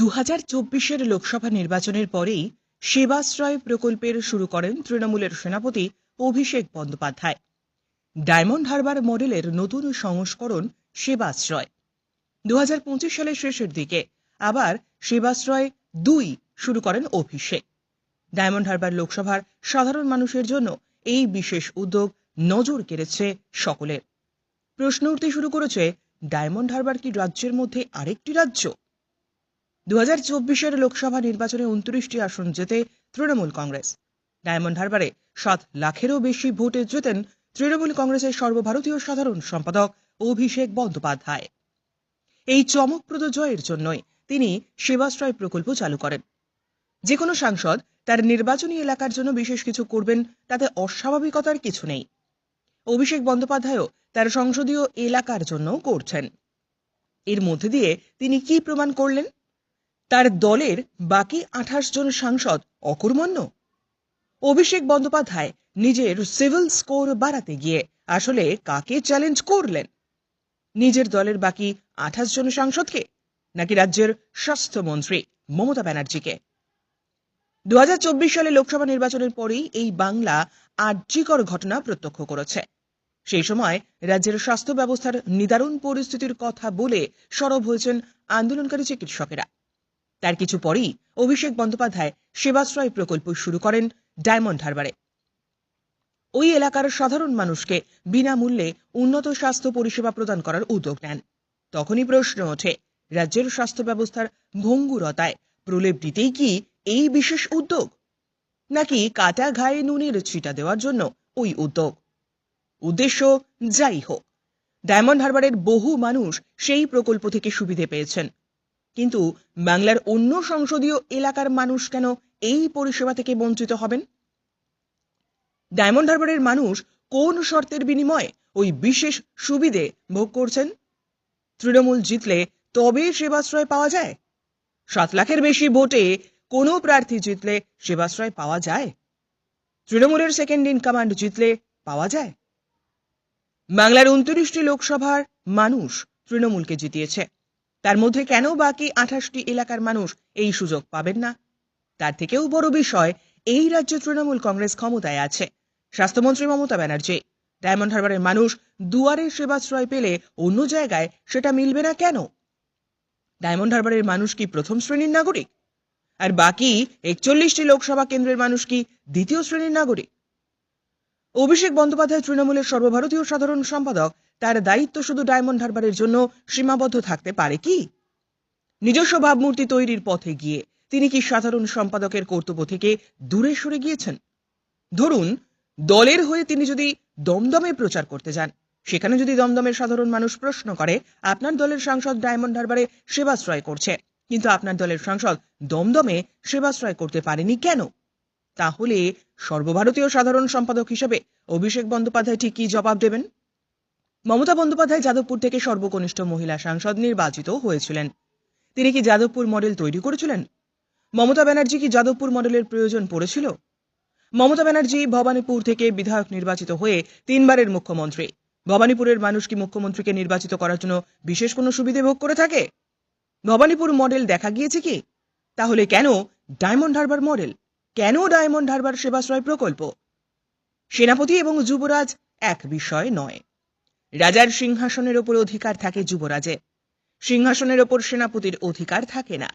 দু হাজার চব্বিশের লোকসভা নির্বাচনের পরেই সেবাশ্রয় প্রকল্পের শুরু করেন তৃণমূলের সেনাপতি অভিষেক বন্দ্যোপাধ্যায়। ডায়মন্ড হারবার মডেলের নতুন সংস্করণ সেবাশ্রয়। দু হাজার পঁচিশ সালের শেষের দিকে আবার সেবাশ্রয় দুই শুরু করেন অভিষেক। ডায়মন্ড হারবার লোকসভার সাধারণ মানুষের জন্য এই বিশেষ উদ্যোগ নজর কেড়েছে সকলের। প্রশ্ন উঠতে শুরু করেছে, ডায়মন্ড হারবার কি রাজ্যের মধ্যে আরেকটি রাজ্য? দু হাজার চব্বিশের লোকসভা নির্বাচনে উনত্রিশটি আসন জেতে তৃণমূল কংগ্রেস। ডায়মন্ড হারবারে সাত লাখেরও বেশি ভোটে জেতেন তৃণমূল কংগ্রেসের সর্বভারতীয় সাধারণ সম্পাদক অভিষেক বন্দ্যোপাধ্যায়। এই চমকপ্রদ জয়ের জন্যই তিনি সেবাশ্রয় প্রকল্প চালু করেন। যে কোনো সাংসদ তার নির্বাচনী এলাকার জন্য বিশেষ কিছু করবেন, তাতে অস্বাভাবিকতার কিছু নেই। অভিষেক বন্দ্যোপাধ্যায়ও তার সংসদীয় এলাকার জন্য করছেন। এর মধ্যে দিয়ে তিনি কি প্রমাণ করলেন? তার দলের বাকি আঠাশ জন সাংসদ অকর্মণ্য। অভিষেক বন্দ্যোপাধ্যায় নিজের সিভিল স্কোর বাড়াতে গিয়ে আসলে কাকে চ্যালেঞ্জ করলেন? নিজের দলের বাকি আঠাশ জন সাংসদকে নাকি রাজ্যের স্বাস্থ্যমন্ত্রী মমতা ব্যানার্জিকে? দু হাজার চব্বিশ সালে লোকসভা নির্বাচনের পরেই এই বাংলা আর্যিকর ঘটনা প্রত্যক্ষ করেছে। সেই সময় রাজ্যের স্বাস্থ্য ব্যবস্থার নিদারুণ পরিস্থিতির কথা বলে সরব হয়েছেন আন্দোলনকারী চিকিৎসকেরা। তার কিছু পরেই অভিষেক বন্দ্যোপাধ্যায় সেবাশ্রয় প্রকল্প শুরু করেন ডায়মন্ড হারবারে। ওই এলাকার সাধারণ মানুষকে বিনামূল্যে উন্নত স্বাস্থ্য পরিষেবা প্রদান করার উদ্যোগ নেন। তখনই প্রশ্ন ওঠে, রাজ্যের স্বাস্থ্য ব্যবস্থার ভঙ্গুরতায় প্রলেপ দিতেই কি এই বিশেষ উদ্যোগ? নাকি কাটা ঘায়ে নুনের ছিটা দেওয়ার জন্য ওই উদ্যোগ? উদ্দেশ্য যাই হোক, ডায়মন্ড হারবারের বহু মানুষ সেই প্রকল্প থেকে সুবিধে পেয়েছেন। কিন্তু বাংলার অন্য সংসদীয় এলাকার মানুষ কেন এই পরিষেবা থেকে বঞ্চিত হবেন? ডায়মন্ড হারবারের মানুষ কোন শর্তের বিনিময়ে ওই বিশেষ সুবিধে ভোগ করছেন? তৃণমূল জিতলে তবে সেবাশ্রয় পাওয়া যায়? সাত লাখের বেশি ভোটে কোনো প্রার্থী জিতলে সেবাশ্রয় পাওয়া যায়? তৃণমূলের সেকেন্ড ইন কমান্ড জিতলে পাওয়া যায়? বাংলার উনত্রিশটি লোকসভার মানুষ তৃণমূলকে জিতিয়েছে। তার মধ্যে কেন বাকি আঠাশটি এলাকার মানুষ এই সুযোগ পাবেন না? তার থেকেও বড় বিষয়, এই রাজ্য তৃণমূল কংগ্রেস ক্ষমতায় আছে। স্বাস্থ্যমন্ত্রী মমতা ব্যানার্জি, ডায়মন্ড হারবারের মানুষ দুয়ারে সেবাশ্রয় পেলে অন্য জায়গায় সেটা মিলবে না কেন? ডায়মন্ড হারবারের মানুষ কি প্রথম শ্রেণির নাগরিক? আর বাকি একচল্লিশটি লোকসভা কেন্দ্রের মানুষ কি দ্বিতীয় শ্রেণির নাগরিক? অভিষেক বন্দ্যোপাধ্যায় তৃণমূলের সর্বভারতীয় সাধারণ সম্পাদক তার দায়িত্ব শুধু ডায়মন্ড হারবারের জন্য সীমাবদ্ধ থাকতে পারে কি? নিজস্ব ভাবমূর্তি তৈরির পথে গিয়ে তিনি কি সাধারণ সম্পাদকের কর্তব্য থেকে দূরে সরে গিয়েছেন? ধরুন, দলের হয়ে তিনি যদি দমদমে প্রচার করতে যান, সেখানে যদি দমদমের সাধারণ মানুষ প্রশ্ন করে, আপনার দলের সাংসদ ডায়মন্ড হারবারে সেবাশ্রয় করছে, কিন্তু আপনার দলের সাংসদ দমদমে সেবাশ্রয় করতে পারেনি কেন? তাহলে সর্বভারতীয় সাধারণ সম্পাদক হিসেবে অভিষেক বন্দ্যোপাধ্যায় ঠিক কি জবাব দেবেন? মমতা বন্দ্যোপাধ্যায় যাদবপুর থেকে সর্বকনিষ্ঠ মহিলা সাংসদ নির্বাচিত হয়েছিলেন। তিনি কি যাদবপুর মডেল তৈরি করেছিলেন? মমতা ব্যানার্জি কি যাদবপুর মডেলের প্রয়োজন পড়েছিল? মমতা ব্যানার্জি ভবানীপুর থেকে বিধায়ক নির্বাচিত হয়ে তিনবারের মুখ্যমন্ত্রী। ভবানীপুরের মানুষ কি মুখ্যমন্ত্রীকে নির্বাচিত করার জন্য বিশেষ কোনো সুবিধে ভোগ করে থাকে? ভবানীপুর মডেল দেখা গিয়েছে কি? তাহলে কেন ডায়মন্ড হারবার মডেল? কেন ডায়মন্ড হারবার সেবাশ্রয় প্রকল্প? সেনাপতি এবং যুবরাজ এক বিষয় নয়। রাজার সিংহাসনের ওপর অধিকার থাকে যুবরাজের সিংহাসনের ওপর সেনাপতির অধিকার থাকে না।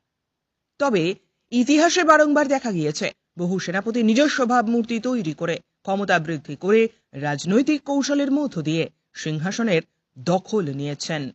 তবে ইতিহাসে বারংবার দেখা গিয়েছে, বহু সেনাপতি নিজস্ব ভাবমূর্তি তৈরি করে, ক্ষমতা বৃদ্ধি করে রাজনৈতিক কৌশলের মধ্য দিয়ে সিংহাসনের দখল নিয়েছেন।